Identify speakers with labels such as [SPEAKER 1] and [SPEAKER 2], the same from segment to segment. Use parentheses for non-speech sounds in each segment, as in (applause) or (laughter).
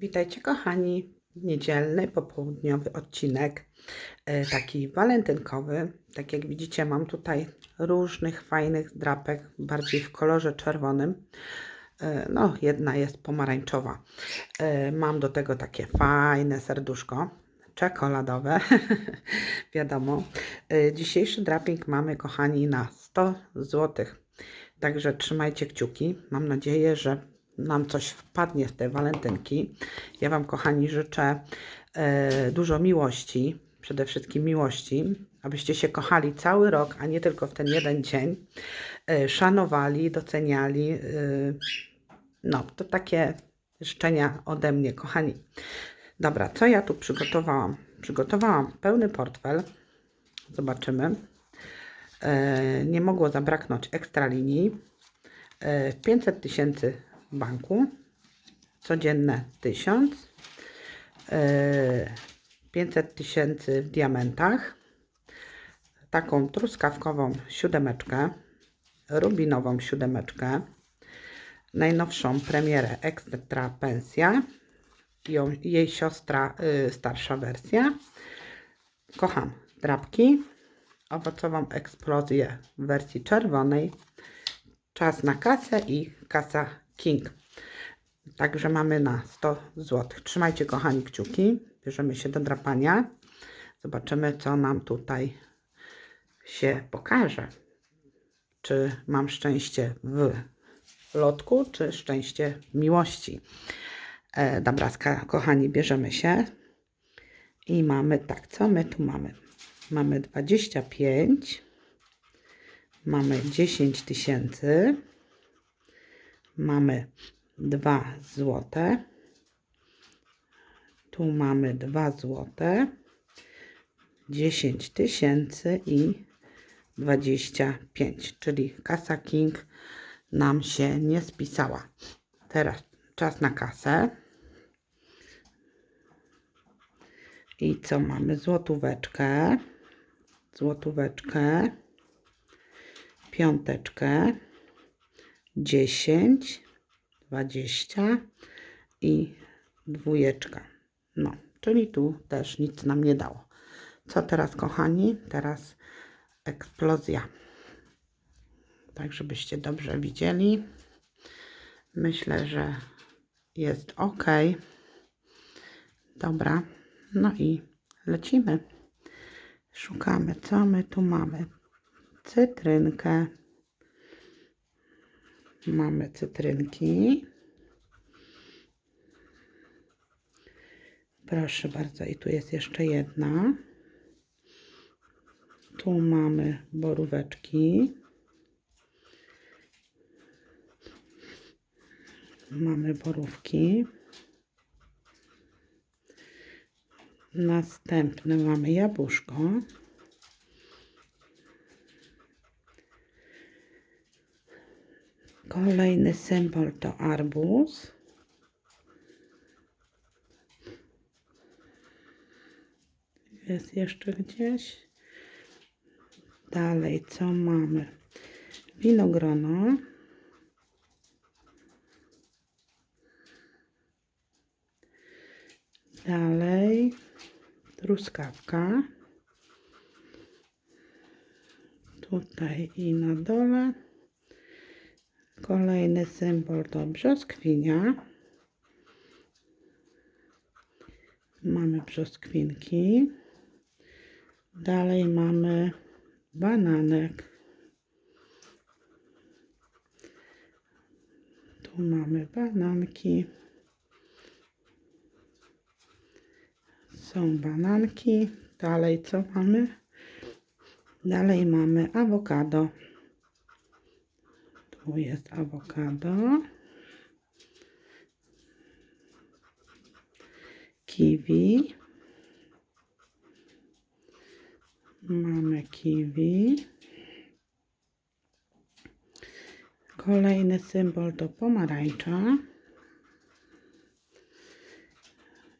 [SPEAKER 1] Witajcie kochani, niedzielny, popołudniowy odcinek, e, taki walentynkowy. Tak jak widzicie mam tutaj różnych fajnych drapek, bardziej w kolorze czerwonym. E, No, jedna jest pomarańczowa. E, Mam do tego takie fajne serduszko, czekoladowe, (laughs) wiadomo. Dzisiejszy draping mamy kochani na 100 zł. Także trzymajcie kciuki. Mam nadzieję, że nam coś wpadnie w te walentynki. Ja Wam, kochani, życzę e, dużo miłości, przede wszystkim miłości, abyście się kochali cały rok, a nie tylko w ten jeden dzień. E, szanowali, doceniali. E, no, to takie życzenia ode mnie, kochani. Dobra, co ja tu przygotowałam? Przygotowałam pełny portfel. Zobaczymy. Nie mogło zabraknąć ekstra linii. E, 500 tysięcy banku, codzienne 1000, e, 500 tysięcy w diamentach, taką truskawkową siódemeczkę, rubinową siódemeczkę, najnowszą premierę Extra Pensja, jej siostra y, starsza wersja. Kocham drapki, owocową eksplozję w wersji czerwonej, czas na kasę i kasa King. Także mamy na 100 zł. Trzymajcie kochani kciuki. Bierzemy się do drapania. Zobaczymy co nam tutaj się pokaże. Czy mam szczęście w lotku, czy szczęście miłości. E, dobra, ska- kochani, bierzemy się. I mamy tak, co my tu mamy? Mamy 25. Mamy 10 tysięcy. Mamy 2 złote. Tu mamy 2 złote. 10 tysięcy i 25, czyli kasa King nam się nie spisała. Teraz czas na kasę. I co mamy? Złotóweczkę, złotóweczkę, piąteczkę, 10, 20 i dwójeczka. No, czyli tu też nic nam nie dało. Co teraz, kochani? Teraz eksplozja. Tak, żebyście dobrze widzieli. Myślę, że jest ok. Dobra, no i lecimy. Szukamy, co my tu mamy. Cytrynkę. Mamy cytrynki. Proszę bardzo, i tu jest jeszcze jedna. Tu mamy boróweczki. Mamy borówki. Następne mamy jabłuszko. Kolejny symbol to arbuz. Jest jeszcze gdzieś. Dalej, co mamy? Winogrono. Dalej, truskawka. Tutaj i na dole. Kolejny symbol to brzoskwinia. Mamy brzoskwinki. Dalej mamy bananek. Tu mamy bananki. Są bananki. Dalej co mamy? Dalej mamy awokado. Jest awokado. Kiwi. Mamy kiwi. Kolejny symbol to pomarańcza.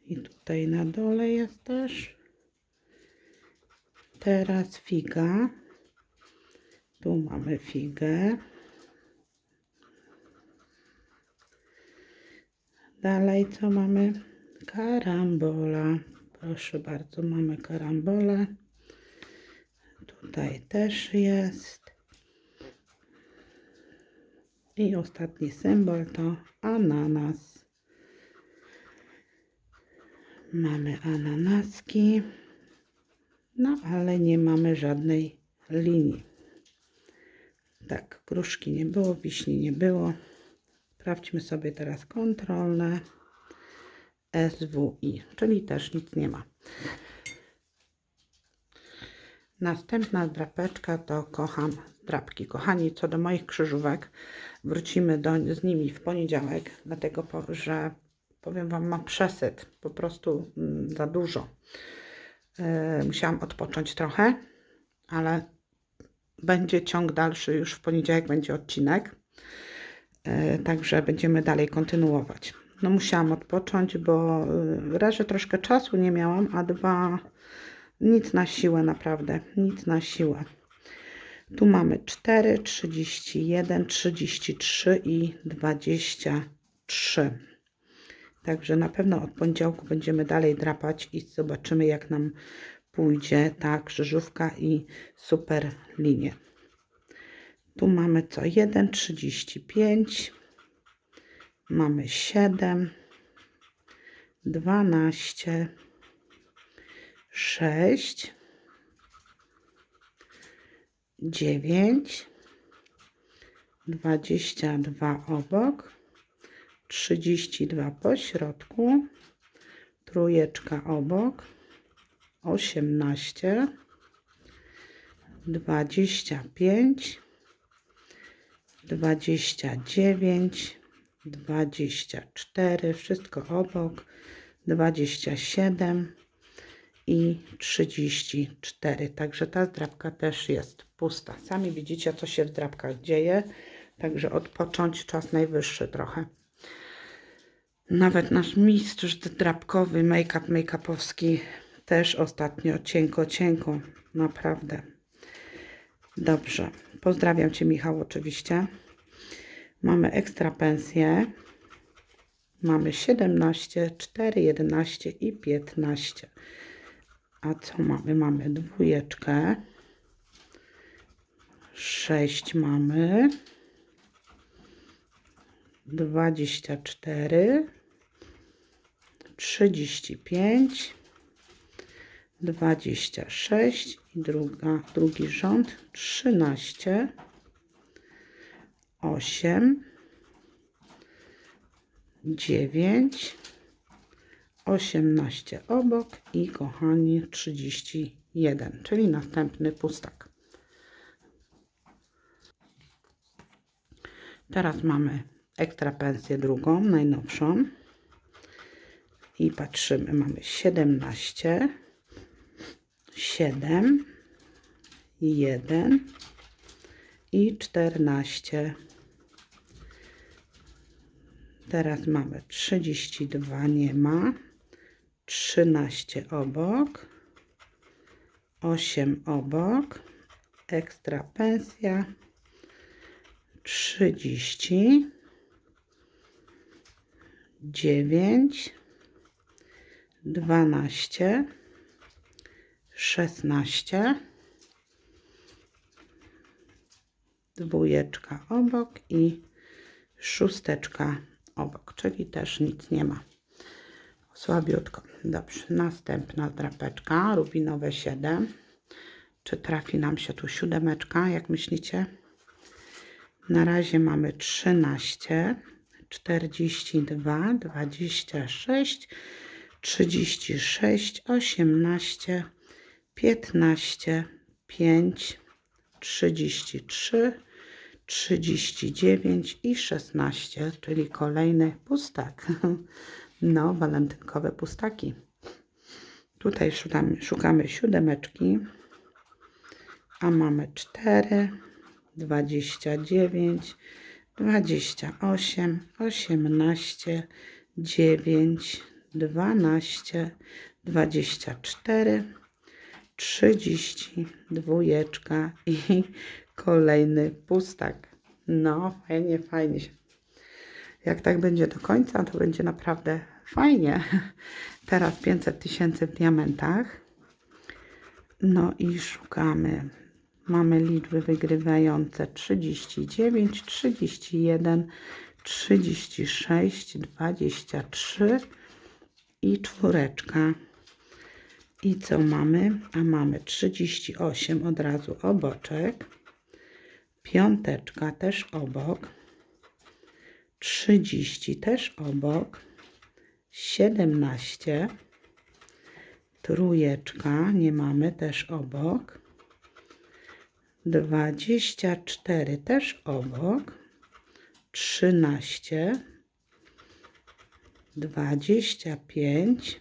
[SPEAKER 1] I tutaj na dole jest też. Teraz figa. Tu mamy figę. Dalej co mamy? Karambola. Proszę bardzo, mamy karambolę. Tutaj też jest. I ostatni symbol to ananas. Mamy ananaski. No, ale nie mamy żadnej linii. Tak, gruszki nie było, wiśni nie było. Sprawdźmy sobie teraz kontrolne. SWI, czyli też nic nie ma. Następna drapeczka to kocham drapki. Kochani, co do moich krzyżówek, wrócimy do, z nimi w poniedziałek, dlatego że powiem Wam, mam przesyt, po prostu mm, za dużo. Yy, musiałam odpocząć trochę, ale będzie ciąg dalszy, już w poniedziałek będzie odcinek. E, Także będziemy dalej kontynuować. No musiałam odpocząć, bo raz, że troszkę czasu nie miałam, a dwa, nic na siłę naprawdę, nic na siłę. Tu mamy 4, 31, 33 i 23. Także na pewno od poniedziałku będziemy dalej drapać i zobaczymy jak nam pójdzie ta krzyżówka i super linie. Tu mamy co? 1, 35, mamy 7, 12, 6, 9, 22 obok, 32 po środku, trójeczka obok, 18, 25, 29, 24, wszystko obok, 27 i 34. Także ta zdrabka też jest pusta. Sami widzicie, co się w zdrabkach dzieje. Także odpocząć czas najwyższy trochę. Nawet nasz mistrz drapkowy, make-up, make-upowski też ostatnio cienko, cienko. Naprawdę. Dobrze. Pozdrawiam Cię, Michał, oczywiście. Mamy ekstra pensję. Mamy 17, 4, 11 i 15. A co mamy? Mamy dwójeczkę. 6 mamy. 24. 35. 26 i druga, drugi rząd 13 8 9 18 obok i kochani 31 czyli następny pustak. Teraz mamy ekstra pensję drugą najnowszą. I patrzymy mamy 17 7, 1 i 14. Teraz mamy 32, nie ma. 13 obok. 8 obok. Ekstra pensja. 30. 9. 12 szesnaście, dwójeczka obok i szósteczka obok, czyli też nic nie ma. Słabiutko. Dobrze, następna drapeczka, rubinowe 7. Czy trafi nam się tu siódemeczka, jak myślicie? Na razie mamy 13, 42, 26, 36, 18, piętnaście, pięć, trzydzieści trzy, trzydzieści dziewięć i szesnaście, czyli kolejny pustak. (laughs) No, walentynkowe pustaki. Tutaj szukamy, szukamy siódemeczki, a mamy cztery, dwadzieścia dziewięć, dwadzieścia osiem, osiemnaście, dziewięć, dwanaście, dwadzieścia cztery. 32 i kolejny pustak. No, fajnie, fajnie. Jak tak będzie do końca, to będzie naprawdę fajnie. Teraz 500 tysięcy w diamentach. No i szukamy. Mamy liczby wygrywające 39, 31, 36, 23 i czwóreczka. I co mamy? A mamy 38 od razu oboczek. Piąteczka też obok. 30 też obok. 17. Trójeczka nie mamy też obok. 24 też obok. 13. 25.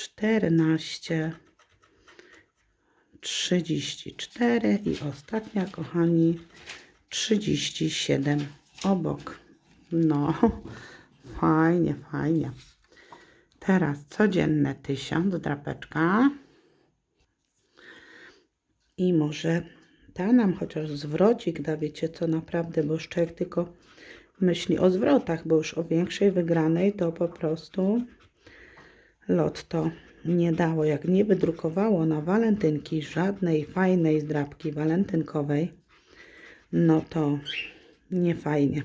[SPEAKER 1] 14. 34 i ostatnia, kochani, 37 obok. No, fajnie, fajnie. Teraz codzienne 1000 drapeczka. I może da nam chociaż zwrocik, da wiecie co naprawdę, bo już człowiek tylko myśli o zwrotach, bo już o większej wygranej to po prostu lotto nie dało. Jak nie wydrukowało na walentynki żadnej fajnej zdrabki walentynkowej, no to nie fajnie.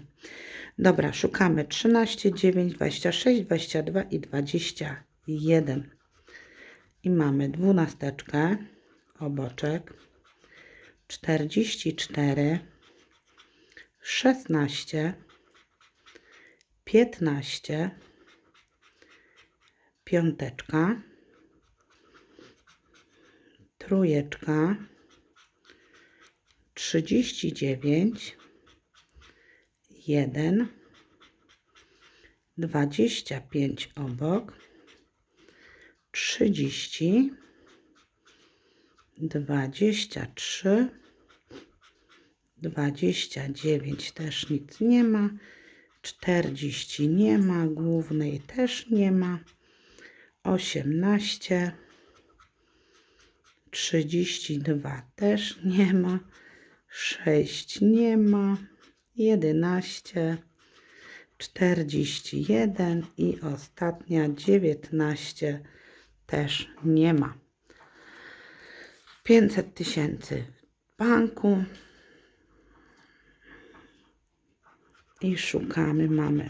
[SPEAKER 1] Dobra, szukamy 13, 9, 26, 22 i 21. I mamy dwunasteczkę, oboczek, 44, 16, 15, piąteczka, trójeczka, 39, 1, 25 obok, 30, 23, 29 też nic nie ma, 40 nie ma, głównej też nie ma, 18, 32 też nie ma, 6 nie ma, 11, 41 i ostatnia 19 też nie ma. 500 tysięcy w banku i szukamy. Mamy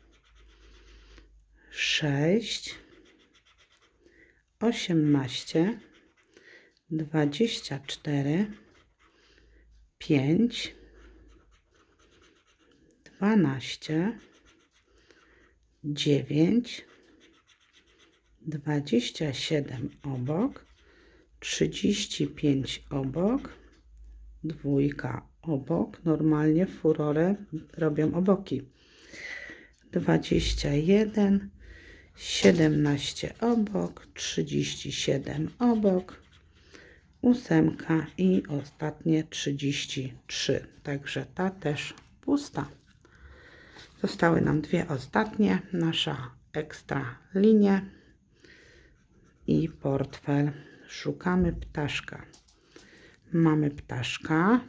[SPEAKER 1] 22, 34, 6, 18, 24, 5, 12, 9, 27 obok, 35 obok, dwójka obok. Normalnie furorę robią oboki. 21, 17 obok, 37 obok, ósemka i ostatnie 33. Także ta też pusta. Zostały nam dwie ostatnie, nasza ekstra linie i portfel. Szukamy ptaszka. Mamy ptaszka.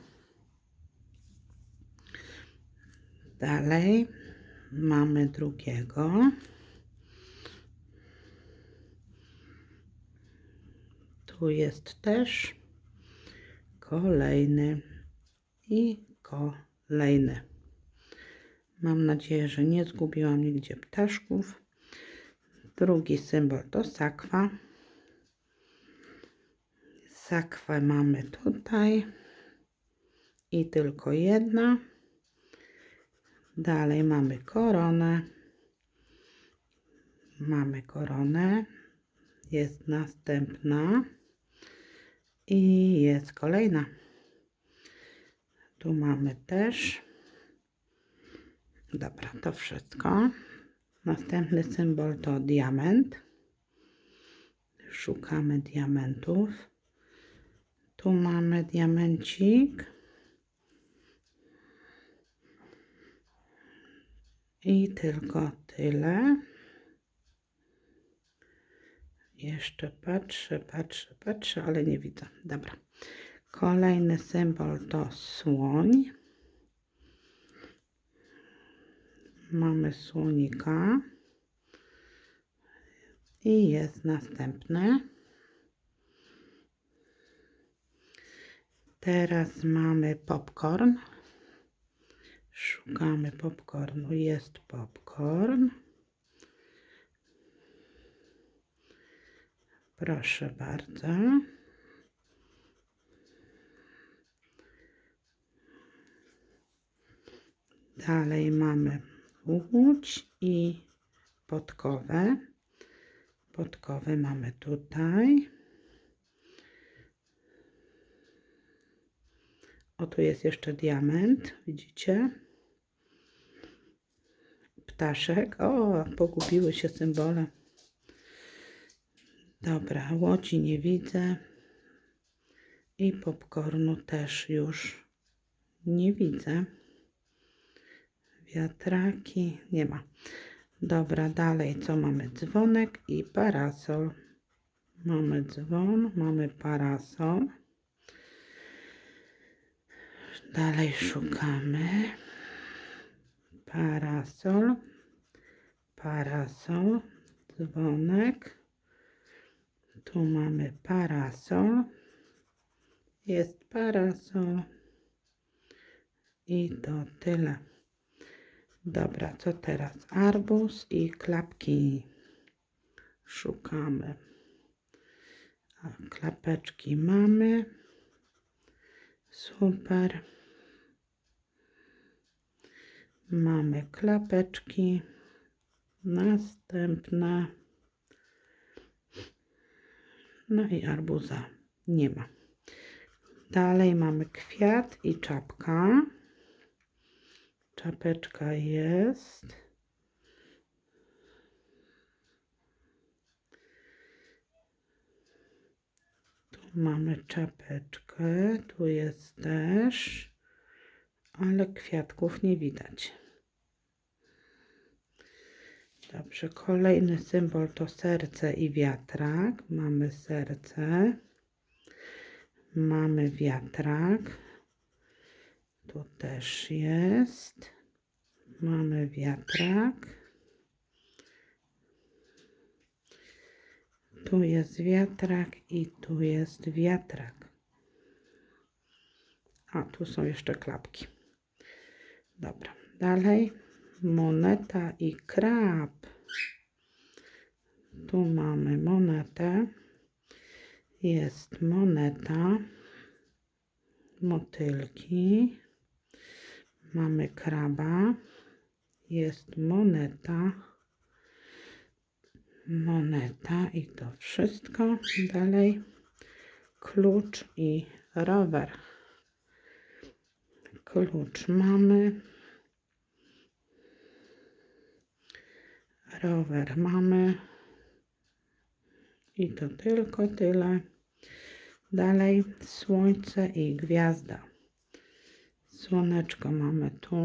[SPEAKER 1] Dalej mamy drugiego. Tu jest też kolejny i kolejny. Mam nadzieję, że nie zgubiłam nigdzie ptaszków. Drugi symbol to sakwa. Sakwę mamy tutaj i tylko jedna. Dalej mamy koronę. Mamy koronę. Jest następna i jest kolejna. Tu mamy też. Dobra, to wszystko. Następny symbol to diament. Szukamy diamentów. Tu mamy diamencik. I tylko tyle. Jeszcze patrzę, patrzę, patrzę, ale nie widzę. Dobra. Kolejny symbol to słoń. Mamy słonika. I jest następny. Teraz mamy popcorn. Szukamy popcornu. Jest popcorn. Proszę bardzo. Dalej mamy łódź i podkowę. Podkowę mamy tutaj. O, tu jest jeszcze diament, widzicie? Ptaszek. O, pogubiły się symbole. Dobra, łodzi nie widzę. I popcornu też już nie widzę. Wiatraki nie ma. Dobra, dalej co mamy? Dzwonek i parasol. Mamy dzwon, mamy parasol. Dalej szukamy. Parasol. Parasol. Dzwonek. Tu mamy parasol. Jest parasol. I to tyle. Dobra, co teraz? Arbuz i klapki. Szukamy. A, klapeczki mamy. Super. Mamy klapeczki. Następna. No i arbuza nie ma. Dalej mamy kwiat i czapka. Czapeczka jest. Tu mamy czapeczkę, tu jest też, ale kwiatków nie widać. Dobrze, kolejny symbol to serce i wiatrak. Mamy serce, mamy wiatrak. Tu też jest. Mamy wiatrak. Tu jest wiatrak i tu jest wiatrak. A tu są jeszcze klapki. Dobra, dalej moneta i krab. Tu mamy monetę. Jest moneta, motylki. Mamy kraba. Jest moneta. Moneta i to wszystko. Dalej klucz i rower. Klucz mamy. Rower mamy. I to tylko tyle. Dalej słońce i gwiazda. Słoneczko mamy tu.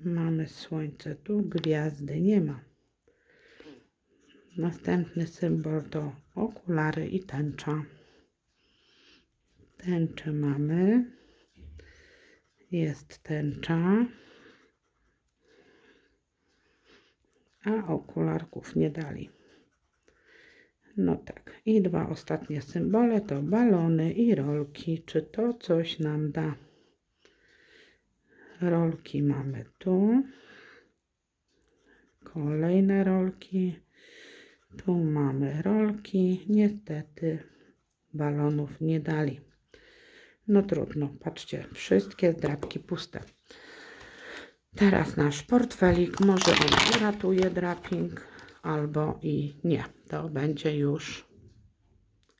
[SPEAKER 1] Mamy słońce tu, gwiazdy nie ma. Następny symbol to okulary i tęcza. Tęczę mamy. Jest tęcza. A okularków nie dali. No tak. I dwa ostatnie symbole to balony i rolki. Czy to coś nam da? Rolki mamy tu. Kolejne rolki. Tu mamy rolki. Niestety balonów nie dali. No trudno, patrzcie, wszystkie drapki puste. Teraz nasz portfelik, może on uratuje draping, albo i nie. To będzie już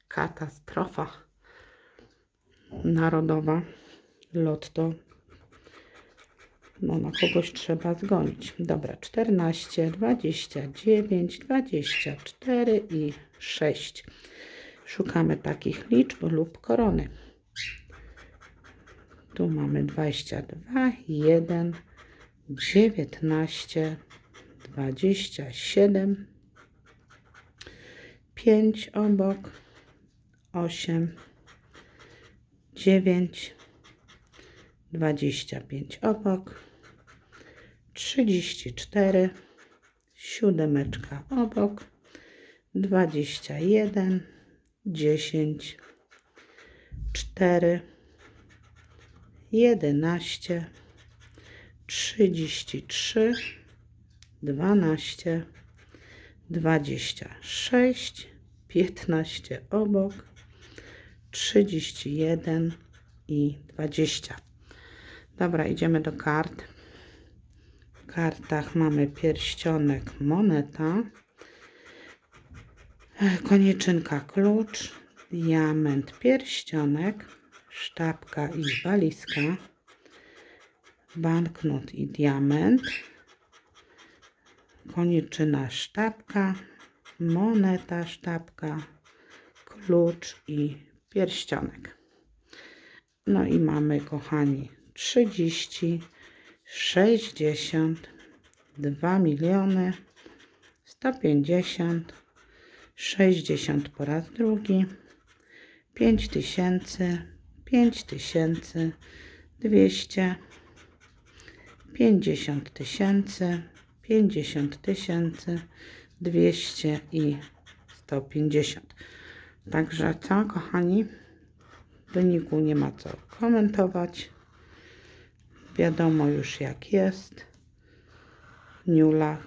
[SPEAKER 1] katastrofa narodowa. Lotto. No na kogoś trzeba zgonić. Dobra, 14, 29, 24 i 6. Szukamy takich liczb lub korony. Tu mamy 22, 1, 19, 27, 5 obok, 8, 9, 25 obok, 34, siódemeczka obok, 21, 10, 4, 11, 33, 12, 26, 15 obok, 31 i 20. Dobra, idziemy do kart. W kartach mamy pierścionek, moneta, koniczynka, klucz, diament, pierścionek, sztabka i walizka, banknot i diament, koniczyna, sztabka, moneta, sztabka, klucz i pierścionek. No i mamy, kochani, 30, 60, 2 miliony, 150, 60 po raz drugi, 5 5 tysięcy, 200, 50 tysięcy, 50 tysięcy, 200 i 150. Także co, kochani? W wyniku nie ma co komentować. Wiadomo już jak jest. Niula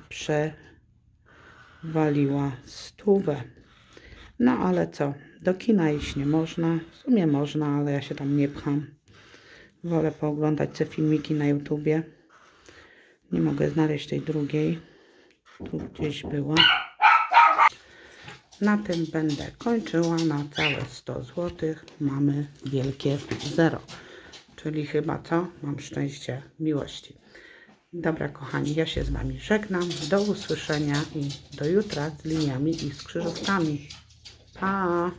[SPEAKER 1] przewaliła stówę. No ale co? Do kina iść nie można. W sumie można, ale ja się tam nie pcham. Wolę pooglądać te filmiki na YouTubie. Nie mogę znaleźć tej drugiej. Tu gdzieś była. Na tym będę kończyła na całe 100 zł. Mamy wielkie zero. Czyli chyba co? Mam szczęście miłości. Dobra, kochani, ja się z Wami żegnam. Do usłyszenia i do jutra z liniami i z. 啊。